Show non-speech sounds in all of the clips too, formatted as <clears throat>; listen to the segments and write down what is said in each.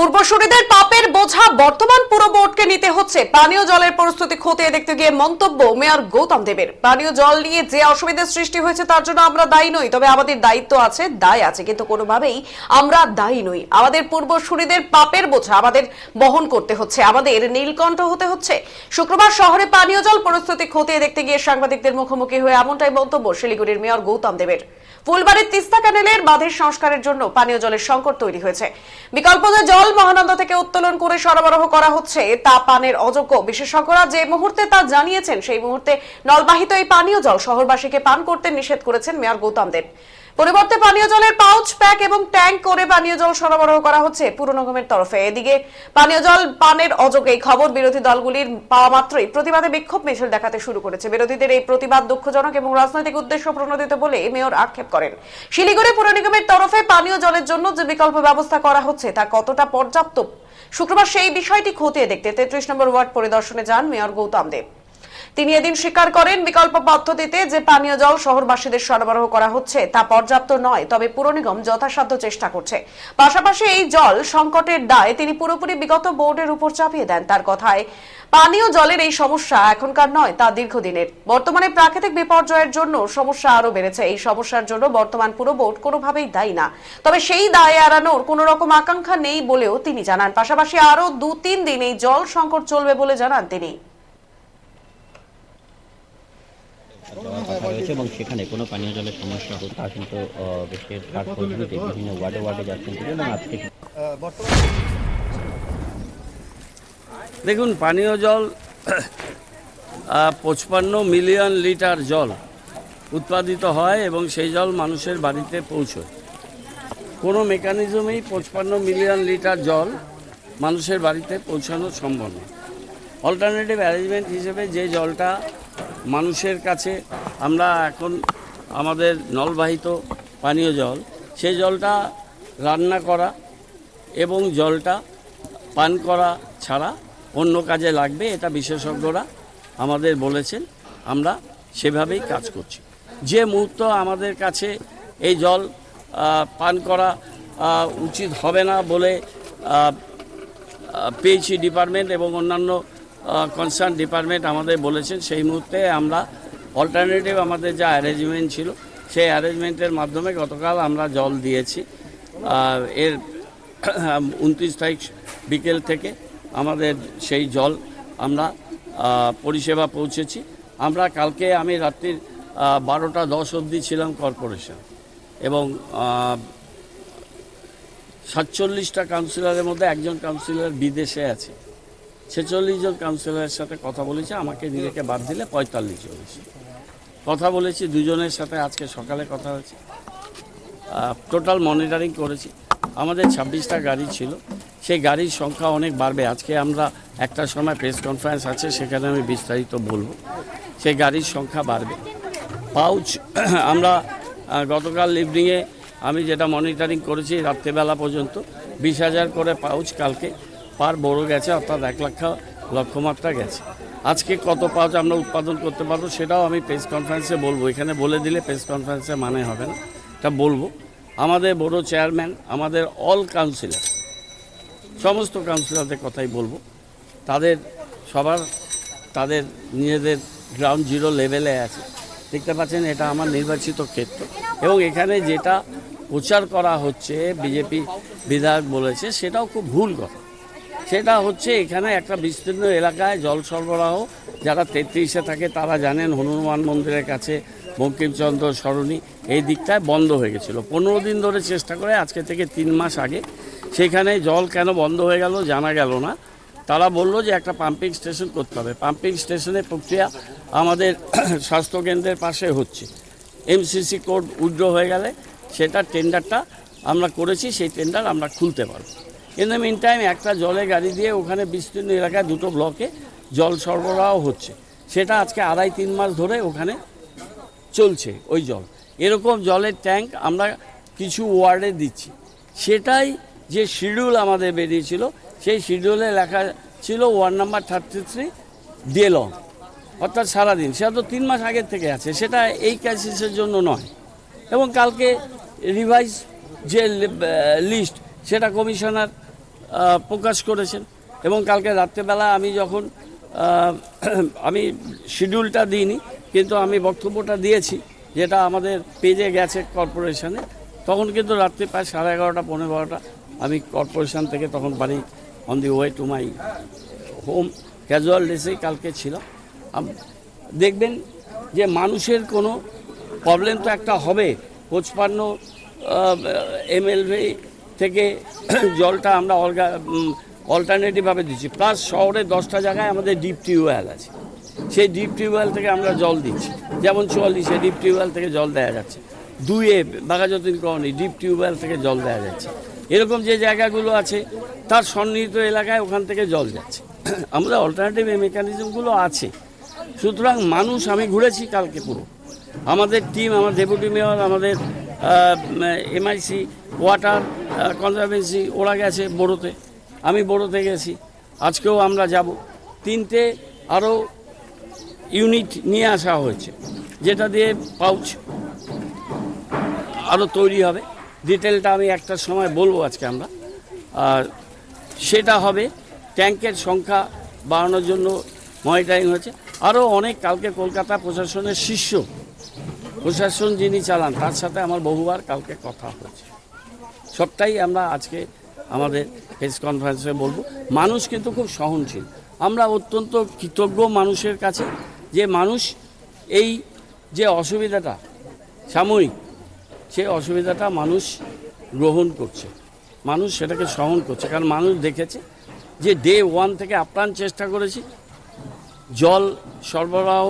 পূর্বসূরিদের পাপের বোঝা বর্তমান পুরো বোর্ডকে নিতে হচ্ছে। পানীয় জলের পরিস্থিতি খতিয়ে দেখতে গিয়ে মন্তব্য মেয়র গৌতম দেবের। পানীয় জল নিয়ে যে অসুবিধার সৃষ্টি হয়েছে তার জন্য আমরা দায়ী নই, তবে আমাদের দায়িত্ব আছে, দায় আছে, কিন্তু কোনোভাবেই আমরা দায়ী নই। আমাদের পূর্বসূরিদের পাপের বোঝা আমাদের বহন করতে হচ্ছে, আমাদের নীলকণ্ঠ হতে হচ্ছে। শুক্রবার শহরে পানীয় জল পরিস্থিতি খতিয়ে দেখতে গিয়ে সাংবাদিকদের মুখোমুখি হয়ে এমনটাই মন্তব্য শিলিগুড়ির মেয়র গৌতম দেবের। ফুলবাড়ির তিস্তা ক্যানেলের বাঁধের সংস্কারের জন্য পানীয় জলের সংকট তৈরি হয়েছে। বিকল্প যে জল মহানন্দা থেকে উত্তোলন করে সরবরাহ করা হচ্ছে। তা পানের অযোগ্য বিশেষজ্ঞরা যে মুহূর্তে তা জানিয়েছেন, সেই মুহূর্তে নলবাহিত এই পানীয় জল শহরবাসীকে পান করতে নিষেধ করেছেন মেয়র গৌতম দেব। পরিবর্তে পানীয় জলের পাউচ, প্যাক এবং ট্যাঙ্ক করে পানীয় জল সরবরাহ করা হচ্ছে পুর নিগমের তরফে। এদিকে পানীয় জল পানের অযোগ্য এই খবর বিরোধী দলগুলির পাওয়া মাত্রই প্রতিবাদে বিক্ষোভ মিছিল দেখাতে শুরু করেছে। বিরোধীদের এই প্রতিবাদ দুঃখজনক এবং রাজনৈতিক উদ্দেশ্য প্রণোদিত বলে মেয়র আক্ষেপ করেন। শিলিগুড়ি পুর নিগমের তরফে পানীয় জলের জন্য যে বিকল্প ব্যবস্থা করা হচ্ছে তা কতটা পর্যাপ্ত? শুক্রবার সেই বিষয়টি খতিয়ে দেখতে তেত্রিশ নম্বর ওয়ার্ড পরিদর্শনে যান মেয়র গৌতম দেব। তিনি এদিন স্বীকার করেন বিকল্প পদ্ধতিতে যে পানীয় জল শহরবাসীদের সরবরাহ করা হচ্ছে, তা পর্যাপ্ত নয়, তবে পুর নিগম যথাসাধ্য চেষ্টা করছে। পাশাপাশি এই জল সংকটের দায় তিনি পুরোপুরি বিগত বোর্ডের উপর চাপিয়ে দেন তার কথায়। পানীয় জলের এই সমস্যা এখনকার নয়, তা দীর্ঘদিনের। বর্তমানে প্রাকৃতিক বিপর্যয়ের জন্য সমস্যা আরও বেড়েছে। এই সমস্যার জন্য বর্তমান পুরো বোর্ড কোনোভাবেই দায়ী না। তবে সেই দায় এড়ানোর কোনো রকম আকাঙ্ক্ষা নেই বলেও তিনি জানান। পাশাপাশি আরও দু তিন দিন এই জল সংকট চলবে বলে জানান তিনি। এবং সেখানে কোনো পানীয় জলের সমস্যা আহ, বেশিরভাগ বিভিন্ন ওয়ার্ডে ওয়ার্ডে যাচ্ছেন এবং আজকে দেখুন পানীয় জল পঁচপান্ন মিলিয়ন লিটার জল উৎপাদিত হয় এবং সেই জল মানুষের বাড়িতে পৌঁছয়। কোনো মেকানিজমেই পঁচপান্ন মিলিয়ন লিটার জল মানুষের বাড়িতে পৌঁছানো সম্ভব নয়। অল্টারনেটিভ অ্যারেঞ্জমেন্ট হিসেবে যে জলটা মানুষের কাছে আমরা এখন আমাদের নলবাহিত পানীয় জল, সেই জলটা রান্না করা এবং জলটা পান করা ছাড়া অন্য কাজে লাগবে, এটা বিশেষজ্ঞরা আমাদের বলেছেন, আমরা সেভাবেই কাজ করছি। যে মুহূর্ত আমাদের কাছে এই জল পান করা উচিত হবে না বলে পিএইচই ডিপার্টমেন্ট এবং অন্যান্য কনসার্ন ডিপার্টমেন্ট আমাদের বলেছেন, সেই মুহূর্তে আমরা অল্টারনেটিভ আমাদের যা অ্যারেঞ্জমেন্ট ছিল, সেই অ্যারেঞ্জমেন্টের মাধ্যমে গতকাল আমরা জল দিয়েছি। এর <clears throat> উনত্রিশ তারিখ বিকেল থেকে আমাদের সেই জল আমরা পরিষেবা পৌঁছেছি। আমরা কালকে আমি রাত্রির বারোটা দশ অবধি ছিলাম কর্পোরেশন এবং সাতচল্লিশটা কাউন্সিলরের মধ্যে একজন কাউন্সিলর বিদেশে আছে। ছেচল্লিশ জন কাউন্সিলরের সাথে কথা বলেছে, আমাকে নিজেকে বাদ দিলে পঁয়তাল্লিশ জন কথা বলেছি, দুজনের সাথে আজকে সকালে কথা হয়েছে। টোটাল মনিটরিং করেছি। আমাদের ছাব্বিশটা গাড়ি ছিল। সেই গাড়ির সংখ্যা অনেক বাড়বে। আজকে আমরা একটা সময় প্রেস কনফারেন্স আছে, সেখানে আমি বিস্তারিত বলব। সেই গাড়ির সংখ্যা বাড়বে। পাউচ <clears throat> আমরা গতকাল ইভিনিংয়ে আমি যেটা মনিটরিং করেছি, রাত্রেবেলা পর্যন্ত, বিশ হাজার করে পাউচ কালকে পার বড় গেছে, অর্থাৎ এক লক্ষ লক্ষ্যমাত্রা গেছে। আজকে কত পাউচ আমরা উৎপাদন করতে পারব সেটাও আমি প্রেস কনফারেন্সে বলব। এখানে বলে দিলে প্রেস কনফারেন্সে মানে হবে না, এটা বলব। আমাদের বড় চেয়ারম্যান আমাদের অল কাউন্সিলর সমস্ত কাউন্সিলরদের কথাই বলব। তাদের সবার, তাদের নিজেদের গ্রাউন্ড জিরো লেভেলে আছে। দেখতে পাচ্ছেন, এটা আমার নির্বাচিত ক্ষেত্র। এবং এখানে যেটা প্রচার করা হচ্ছে, বিজেপি বিধায়ক বলেছে, সেটাও খুব ভুল কথা। সেটা হচ্ছে এখানে একটা বিস্তীর্ণ এলাকায় জল সরবরাহ। যারা তেত্রিশে থাকে, তারা জানেন হনুমান মন্দিরের কাছে বঙ্কিমচন্দ্র সরণি এই দিকটায় বন্ধ হয়ে গেছিল। পনেরো দিন ধরে চেষ্টা করে, আজকে থেকে তিন মাস আগে সেখানে জল কেন বন্ধ হয়ে গেল জানা গেল না। তারা বলল যে একটা পাম্পিং স্টেশন করতে হবে। পাম্পিং স্টেশনের প্রক্রিয়া আমাদের <clears throat> স্বাস্থ্যকেন্দ্রের পাশে হচ্ছে। এমসিসি কোড উইড্র হয়ে গেলে সেটা টেন্ডারটা আমরা করেছি, সেই টেন্ডার আমরা খুলতে পারব। ইন দ্য মিন টাইম একটা জলে গাড়ি দিয়ে ওখানে বিস্তীর্ণ এলাকায় দুটো ব্লকে জল সরবরাহ হচ্ছে। সেটা আজকে আড়াই তিন মাস ধরে ওখানে চলছে ওই জল। এরকম জলের ট্যাঙ্ক আমরা কিছু ওয়ার্ডে দিচ্ছি। সেটাই যে শিডিউল আমাদের বেরিয়েছিল, সেই শিডিউলে লেখা ছিল ward number thirty three day long অর্থাৎ সারাদিন। সেটা তো তিন মাস আগের থেকে আছে। সেটা এই ক্রাইসিসের জন্য নয়। এবং কালকে রিভাইজ যে লিস্ট সেটা কমিশনার প্রকাশ করেছেন। এবং কালকে রাত্রেবেলা আমি যখন <clears throat> আমি শিডিউলটা দিইনি, কিন্তু আমি বক্তব্যটা দিয়েছি, যেটা আমাদের পেজে গেছে কর্পোরেশনে তখন কিন্তু রাত্রি প্রায় সাড়ে এগারোটা পনেরো বারোটা, আমি কর্পোরেশন থেকে তখন বাড়ি on the way to my home casual ড্রেসেই কালকে ছিলাম। দেখবেন যে মানুষের কোনো প্রবলেম তো একটা হবে। পঁচপান্ন এমএলভি থেকে <clears throat> জলটা আমরা অলগা অল্টারনেটিভভাবে দিচ্ছি। প্লাস শহরে দশটা জায়গায় আমাদের ডিপ টিউবওয়েল আছে। সেই ডিপ টিউবওয়েল থেকে আমরা জল দিচ্ছি। যেমন চুয়াল্লিশে ডিপ টিউবওয়েল থেকে জল দেওয়া যাচ্ছে। দুইয়ে বাঘাযতীন কলোনি ডিপ টিউবওয়েল থেকে জল দেওয়া যাচ্ছে। এরকম যে জায়গাগুলো আছে, তার সন্নিহিত এলাকায় ওখান থেকে জল যাচ্ছে। <clears throat> আমাদের অল্টারনেটিভ মেকানিজমগুলো আছে। সুতরাং মানুষ, আমি ঘুরেছি কালকে পুরো। আমাদের টিম আমার ডেপুটি মেয়র আমাদের এমআইসি ওয়াটার কনজারভেন্সি ওরা গেছে বড়োতে। আমি বড়োতে গেছি। আজকেও আমরা যাব। তিনটে আরও ইউনিট নিয়ে আসা হয়েছে, যেটা দিয়ে পাউচ আরও তৈরি হবে। ডিটেলটা আমি একটার সময় বলব আজকে আমরা। আর সেটা হবে ট্যাঙ্কের সংখ্যা বাড়ানোর জন্য মনিটারিং হয়েছে। আরও অনেক কালকে কলকাতা প্রশাসনের শীর্ষ প্রশাসন যিনি চালান, তার সাথে আমার বহুবার কালকে কথা হয়েছে। সবটাই আমরা আজকে আমাদের প্রেস কনফারেন্সে বলব। মানুষ কিন্তু খুব সহনশীল। আমরা অত্যন্ত কৃতজ্ঞ মানুষের কাছে যে মানুষ এই যে অসুবিধাটা, সাময়িক, সেই অসুবিধাটা মানুষ গ্রহণ করছে। মানুষ সেটাকে সহন করছে। কারণ মানুষ দেখেছে যে ডে ওয়ান থেকে আপ্রাণ চেষ্টা করেছি। জল সরবরাহ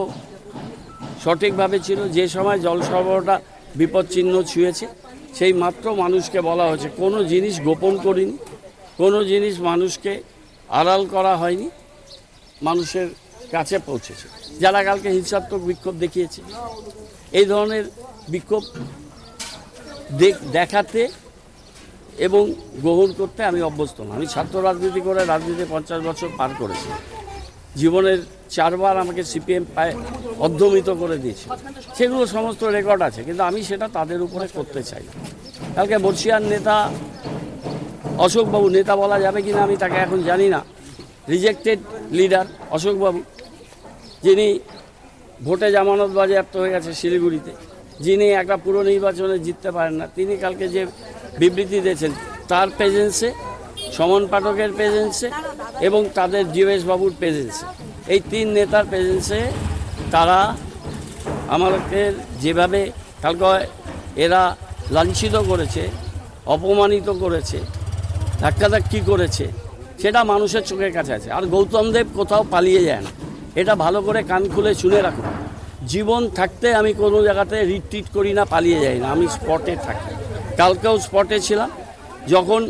সঠিকভাবে ছিল। যে সময় জল সরবরাহটা বিপদ চিহ্ন ছুঁয়েছে সেই মাত্র মানুষকে বলা হয়েছে, কোনো জিনিস গোপন করিনি, কোনো জিনিস মানুষকে আড়াল করা হয়নি, মানুষের কাছে পৌঁছেছে। যারা কালকে হিংসাত্মক বিক্ষোভ দেখিয়েছে, এই ধরনের বিক্ষোভ দেখ- দেখাতে এবং গ্রহণ করতে আমি অভ্যস্ত না। আমি ছাত্র রাজনীতি করে রাজনীতি পঞ্চাশ বছর পার করেছি। জীবনের চারবার আমাকে সিপিএম পায় অধ্যমিত করে দিয়েছে। সেগুলো সমস্ত রেকর্ড আছে, কিন্তু আমি সেটা তাদের উপরে করতে চাই। কালকে বর্ষিয়ার নেতা, অশোকবাবু, নেতা বলা যাবে কিনা আমি তাকে এখন জানি না। রিজেক্টেড লিডার অশোকবাবু, যিনি ভোটে জামানত বাজেয়াপ্ত হয়ে গেছে শিলিগুড়িতে, যিনি একটা পুরো নির্বাচনে জিততে পারেন না। তিনি কালকে যে বিবৃতি দিয়েছেন, তার প্রেজেন্সে সমন পাঠকের প্রেজেন্সে এবং তাদের জীবেশ বাবুর প্রেজেন্সে এই তিন নেতার প্রেজেন্সে তারা আমাকে যেভাবে কালকে এরা লাঞ্ছিত করেছে, অপমানিত করেছে, ধাক্কাধাক্কি করেছে, সেটা মানুষের চোখের কাছে আছে। আর গৌতম দেব কোথাও পালিয়ে যায় না। এটা ভালো করে কান খুলে শুনে রাখুন। জীবন থাকতে আমি কোনো জায়গাতে রিট্রিট করি না, পালিয়ে যাই না। আমি স্পটে থাকি। কালকেও স্পটে ছিলাম। যখন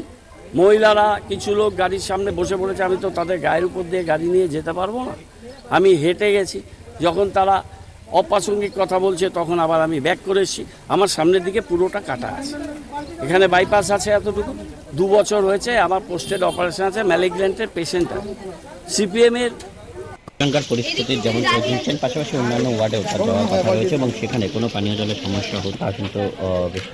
মহিলারা কিছু লোক গাড়ির সামনে বসে পড়েছে, আমি তো তাদের গায়ের উপর দিয়ে গাড়ি নিয়ে যেতে পারব না। আমি হেঁটে গেছি, যখন তারা অপ্রাসঙ্গিক কথা বলছে, তখন আবার আমি ব্যাক করে এসেছি। আমার সামনের দিকে পুরোটা কাটা আছে। এখানে বাইপাস আছে এতটুকু। দু বছর হয়েছে, আমার পোস্টেড অপারেশন আছে ম্যালিগ্রেন্টের পেশেন্ট আছে সিপিএমের এখানকার পরিস্থিতির যেমন পাশাপাশি অন্যান্য ওয়ার্ডেও কথা রয়েছে এবং সেখানে কোনো পানীয় জলের সমস্যা হতো কিন্তু বেশি